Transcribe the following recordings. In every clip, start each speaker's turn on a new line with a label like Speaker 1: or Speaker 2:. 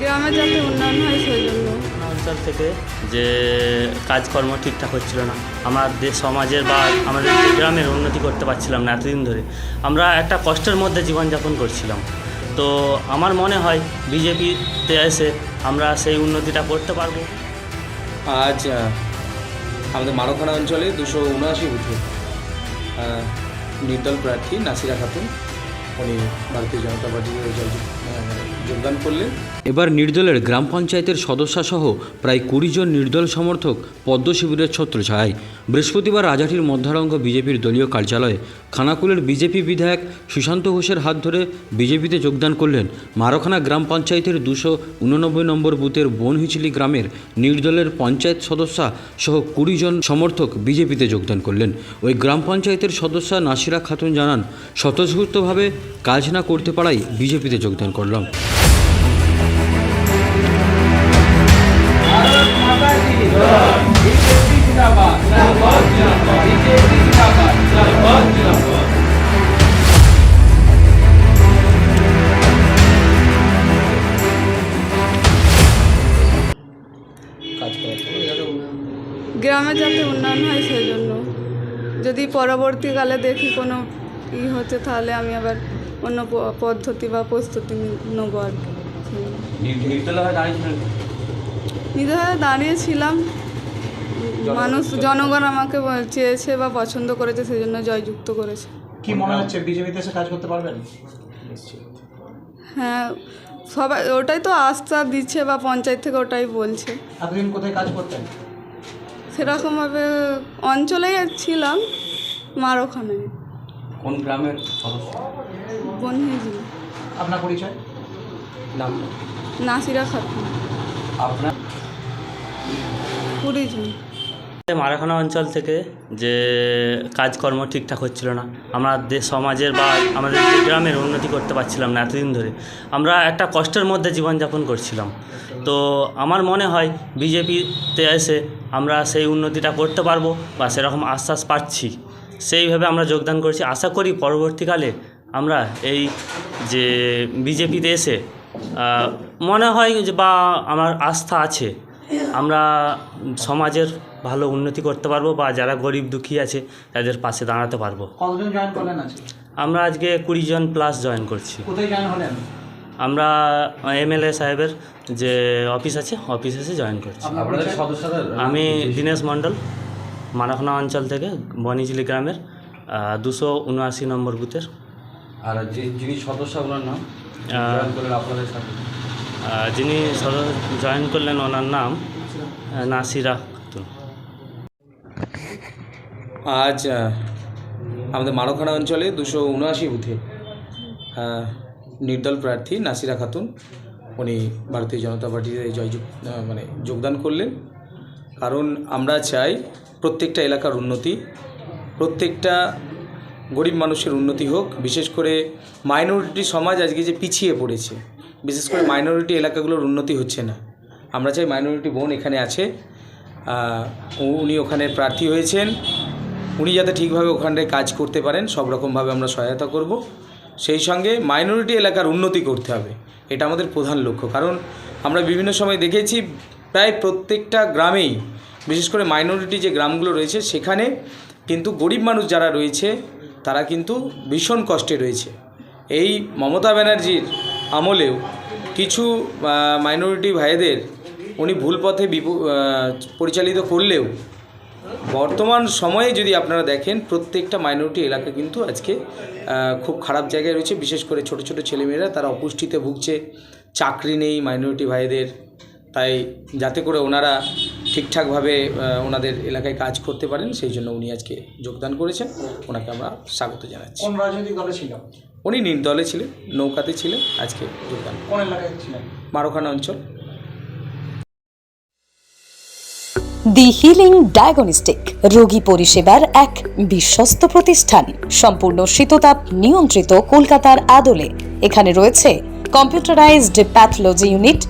Speaker 1: গ্রামে যাতে উন্নয়ন হয় সেই জন্য
Speaker 2: থেকে যে কাজকর্ম ঠিকঠাক হচ্ছিল না আমার দেশ সমাজের বা আমাদের গ্রামের উন্নতি করতে পারছিলাম না এতদিন ধরে আমরা একটা কষ্টের মধ্যে জীবনযাপন করছিলাম। তো আমার মনে হয় বিজেপিতে এসে আমরা সেই উন্নতিটা করতে পারব।
Speaker 3: আজ আমাদের মানখানা অঞ্চলে দুশো উনআশি উঠে নির্দল প্রার্থী নাসিরা খাতুন। উনি ভারতীয় জনতা পার্টির জয়যুক্ত। যোগদান করলেন।
Speaker 4: এবার নির্দলের গ্রাম পঞ্চায়েতের সদস্যসহ প্রায় কুড়ি জন নির্দল সমর্থক পদ্ম শিবিরের ছত্রছায়ায়। বৃহস্পতিবার রাজাটির মধ্যারঙ্গ বিজেপির দলীয় কার্যালয়ে খানাকুলের বিজেপি বিধায়ক সুশান্ত ঘোষের হাত ধরে বিজেপিতে যোগদান করলেন মারখানা গ্রাম পঞ্চায়েতের দুশো উননব্বই নম্বর বুথের বনহিচিলি গ্রামের নির্দলের পঞ্চায়েত সদস্যা সহ কুড়ি জন সমর্থক বিজেপিতে যোগদান করলেন। ওই গ্রাম পঞ্চায়েতের সদস্যা নাসিরা খাতুন জানান, স্বতঃস্ফূর্তভাবে কাজ না করতে পারাই বিজেপিতে যোগদান করলাম।
Speaker 1: গ্রামে যাতে উন্নয়ন হয় সেই জন্য যদি পরবর্তীকালে দেখি কোনো ই হচ্ছে, তাহলে আমি আবার অন্য পদ্ধতি বা প্রস্তুতি নেব আর কি। সেই জন্য।
Speaker 4: নির্দলে হয় দাঁড়িয়েছিলেন
Speaker 1: নির্দ্বিধায় দাঁড়িয়েছিলাম। মানুষ জনগণ আমাকে চেয়েছে বা পছন্দ করেছে সেই জন্য জয়যুক্ত করেছে।
Speaker 5: কি মনে হচ্ছে বিজেপিতে এসে কাজ করতে পারবেন?
Speaker 1: হ্যাঁ সবাই ওটাই তো আস্থা দিচ্ছে বা পঞ্চায়েত থেকে ওটাই বলছে।
Speaker 5: এতদিন কোথায় কাজ করতেন?
Speaker 1: সেরকমভাবে অঞ্চলেই ছিলাম মার ওখানে
Speaker 4: কোন গ্রামের সদস্য?
Speaker 5: আপনার পরিচয়?
Speaker 3: নাম?
Speaker 1: নাসিরা খাতুন।
Speaker 4: আপনার?
Speaker 2: মারাখানা অঞ্চল থেকে যে কাজকর্ম ঠিকঠাক হচ্ছিল না আমাদের সমাজের বা আমাদের যে গ্রামের উন্নতি করতে পারছিলাম না এতদিন ধরে আমরা একটা কষ্টের মধ্যে জীবনযাপন করছিলাম। তো আমার মনে হয় বিজেপিতে এসে আমরা সেই উন্নতিটা করতে পারব বা সেরকম আশ্বাস পাচ্ছি। সেইভাবে আমরা যোগদান করেছি। আশা করি পরবর্তীকালে আমরা এই যে বিজেপিতে এসে মনে হয় যে বা আমার আস্থা আছে আমরা সমাজের ভালো উন্নতি করতে পারব বা যারা গরিব দুঃখী আছে তাদের পাশে দাঁড়াতে পারব। আমরা আজকে কুড়ি জন প্লাস জয়েন করছি।
Speaker 5: কোথায় জয়েন হলেন?
Speaker 2: আমরা এমএলএ সাহেবের যে অফিস আছে অফিস এসে জয়েন করছি। আমি দীনেশ মণ্ডল। মারাখনা অঞ্চল থেকে বনিজিলি গ্রামের দুশো উনআশি নম্বর বুথের।
Speaker 4: আর যে যিনি সদস্য ওনার নাম আপনাদের সাথে?
Speaker 2: যিনি সদস্য জয়েন করলেন ওনার নাম নাসিরা খাতুন।
Speaker 3: আজ আমাদের মারখানা অঞ্চলে দুশো উনআশি বুথে নির্দল প্রার্থী নাসিরা খাতুন উনি ভারতীয় জনতা পার্টিতে জয় মানে যোগদান করলেন। কারণ আমরা চাই প্রত্যেকটা এলাকার উন্নতি, প্রত্যেকটা গরিব মানুষের উন্নতি হোক, বিশেষ করে মাইনরিটি সমাজ আজকে যে পিছিয়ে পড়েছে, বিশেষ করে মাইনরিটি এলাকাগুলোর উন্নতি হচ্ছে না। আমরা চাই মাইনরিটি বোন এখানে আছে উনি ওখানে প্রার্থী হয়েছেন, উনি যাতে ঠিকভাবে ওখানটায় কাজ করতে পারেন, সব রকমভাবে আমরা সহায়তা করব। সেই সঙ্গে মাইনরিটি এলাকার উন্নতি করতে হবে, এটা আমাদের প্রধান লক্ষ্য। কারণ আমরা বিভিন্ন সময় দেখেছি, প্রায় প্রত্যেকটা গ্রামেই বিশেষ করে মাইনরিটি যে গ্রামগুলো রয়েছে, সেখানে কিন্তু গরিব মানুষ যারা রয়েছে, তারা কিন্তু ভীষণ কষ্টে রয়েছে। এই মমতা ব্যানার্জির আমলেও কিছু মাইনরিটি ভাইদের উনি ভুল পথে পরিচালিত করলেও বর্তমান সময়ে যদি আপনারা দেখেন, প্রত্যেকটা মাইনরিটি এলাকা কিন্তু আজকে খুব খারাপ জায়গায় রয়েছে। বিশেষ করে ছোট ছোট ছেলেমেয়েরা, তারা অপুষ্টিতে ভুগছে, চাকরি নেই মাইনরিটি ভাইদের। তাই যাতে করে ওনারা ঠিকঠাকভাবে ওনাদের এলাকায় কাজ করতে পারেন সেই জন্য উনি আজকে যোগদান করেছেন। ওনাকে আমরা স্বাগত জানাচ্ছি।
Speaker 5: কোন রাজনৈতিক দলে ছিল
Speaker 3: উনি নির্দলে ছিলেন নৌকাতে ছিলেন আজকে যোগদান
Speaker 5: কোন এলাকায় ছিলেন?
Speaker 3: মারোখানা অঞ্চল।
Speaker 6: দি হিলিং ডায়াগনস্টিক রোগী পরিষেবার এক বিশ্বস্ত প্রতিষ্ঠান সম্পূর্ণ শীততাপ নিয়ন্ত্রিত কলকাতার আদলে। এখানে রয়েছে computerised pathology unit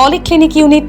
Speaker 6: polyclinic unit